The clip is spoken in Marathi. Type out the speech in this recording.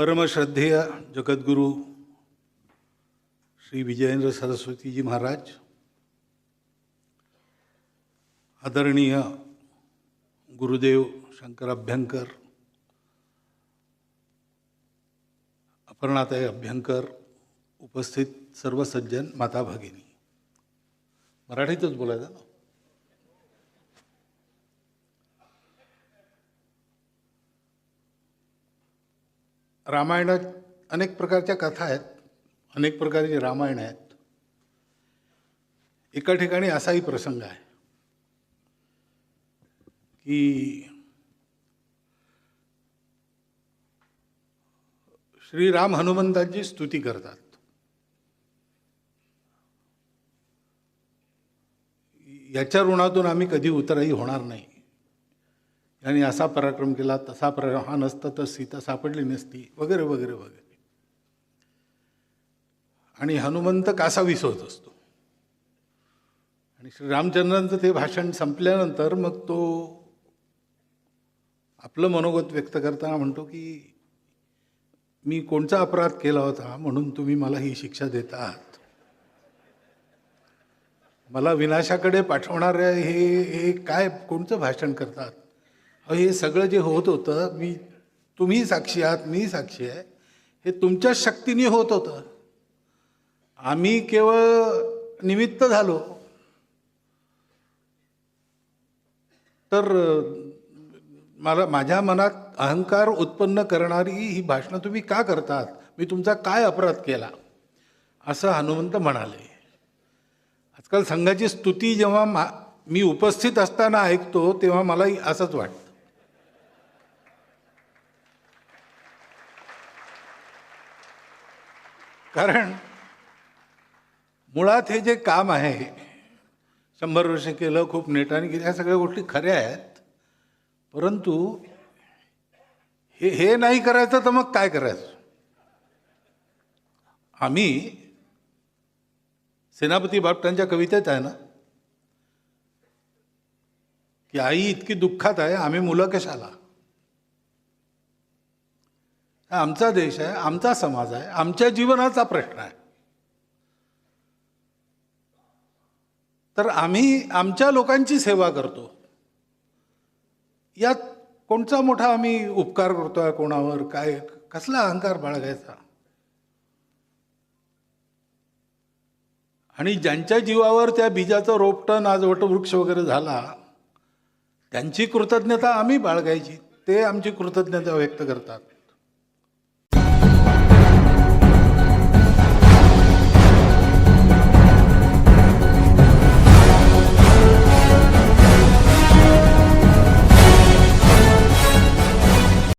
परमश्रद्धेय जगद्गुरू श्री विजयेंद्र सरस्वतीजी महाराज आदरणीय गुरुदेव शंकर अभ्यंकर अपर्णाताई अभ्यंकर उपस्थित सर्व सज्जन माता भगिनी. मराठीतच बोलायचं ना? रामायणात अनेक प्रकारच्या कथा आहेत अनेक प्रकारचे रामायण आहेत. एका ठिकाणी असाही प्रसंग आहे की श्रीराम हनुमंतांची स्तुती करतात. याच्या ऋणातून आम्ही कधी उतराई होणार नाही. यांनी असा पराक्रम केला तसा पराक्रम हा नसता तर सीता सापडली नसती वगैरे वगैरे वगैरे. आणि हनुमंत कासावीस होत असतो. आणि श्रीरामचंद्रांचं ते भाषण संपल्यानंतर मग तो आपलं मनोगत व्यक्त करताना म्हणतो की मी कोणचा अपराध केला होता म्हणून तुम्ही मला ही शिक्षा देत आहात मला विनाशाकडे पाठवणारे हे हे काय कोणतं भाषण करतात? हे सगळं जे होत होतं मी तुम्ही साक्षी आहात मी साक्षी आहे हे तुमच्याच शक्तीने होत होतं. आम्ही केवळ निमित्त झालो. तर मला माझ्या मनात अहंकार उत्पन्न करणारी ही भाषणं तुम्ही का करतात? मी तुमचा काय अपराध केला? असं हनुमंत म्हणाले. आजकाल संघाची स्तुती जेव्हा मा मी उपस्थित असताना ऐकतो तेव्हा मलाही असंच वाटतं. कारण मुळात हे जे काम आहे शंभर वर्ष केलं खूप नेटाने केलं ह्या सगळ्या गोष्टी खऱ्या आहेत. परंतु हे हे नाही करायचं तर मग काय करायचं? आम्ही सेनापती बापटांच्या कवितेत आहे ना की आई इतकी दुःखात आहे आम्ही मुलं कशाला? आमचा देश आहे आमचा समाज आहे आमच्या जीवनाचा प्रश्न आहे. तर आम्ही आमच्या लोकांची सेवा करतो. यात कोणचा मोठा आम्ही उपकार करतोय कोणावर काय कसला अहंकार बाळगायचा? आणि ज्यांच्या जीवावर त्या बीजाचं रोपटण आज वटवृक्ष वगैरे झाला त्यांची कृतज्ञता आम्ही बाळगायची ते आमची कृतज्ञता व्यक्त करतात.